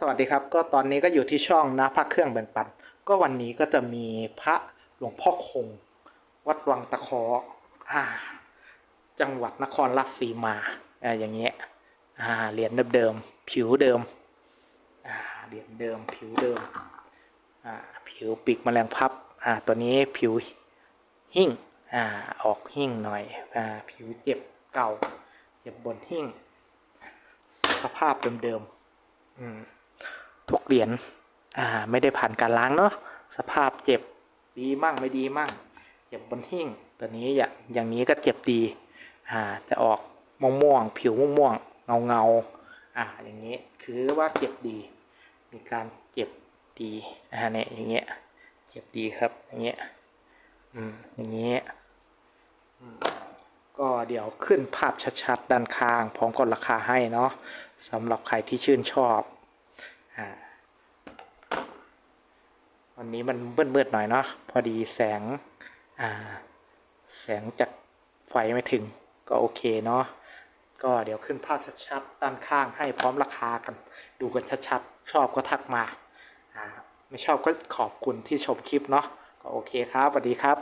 สวัสดีครับ ก็ตอนนี้ก็อยู่ที่ช่องนะพระเครื่องแบ่งปัน ก็วันนี้ก็จะมีพระหลวงพ่อคง วัดวังตะเคออ่า จังหวัดนครราชสีมาอ่าอย่างเงี้ยอ่าเหรียญเดิมๆผิวเดิมอ่าเหรียญเดิมผิวเดิมอ่าผิวปีกแมลงพับอ่าตัวนี้ผิวหิ่งอ่าออกหิ่งหน่อยอ่าผิวเจ็บเก่า เจ็บบนหิ่ง สภาพเดิมๆอืม เหรียญอ่าไม่ได้ผ่านการล้างเนาะสภาพเจ็บดีมั่งไม่ดีมั่งเจ็บบนหิ้งตัวนี้อย่างอย่างนี้ก็เจ็บดีอ่าจะออกม่วงม่วงๆผิวม่วงม่วงเงาเงาๆอ่าอย่างนี้คือว่าเจ็บดี มีการเจ็บดีอ่าเนี่ยอย่างเงี้ยเจ็บดีครับอย่างเงี้ยอืมอย่างเงี้ยก็เดี๋ยวขึ้นภาพชัดๆด้านข้างพร้อมกดราคาให้เนาะสำหรับใครที่ชื่นชอบอ่า วันนี้มันมืดๆหน่อยเนาะพอดีแสงอ่าแสงจากไฟไม่ถึงก็โอเคเนาะก็เดี๋ยวขึ้นภาพชัดๆด้านข้างให้พร้อมราคากัน ดูกันชัดๆชอบก็ทักมาอ่าไม่ชอบก็ขอบคุณที่ชมคลิปเนาะก็โอเคครับสวัสดีครับ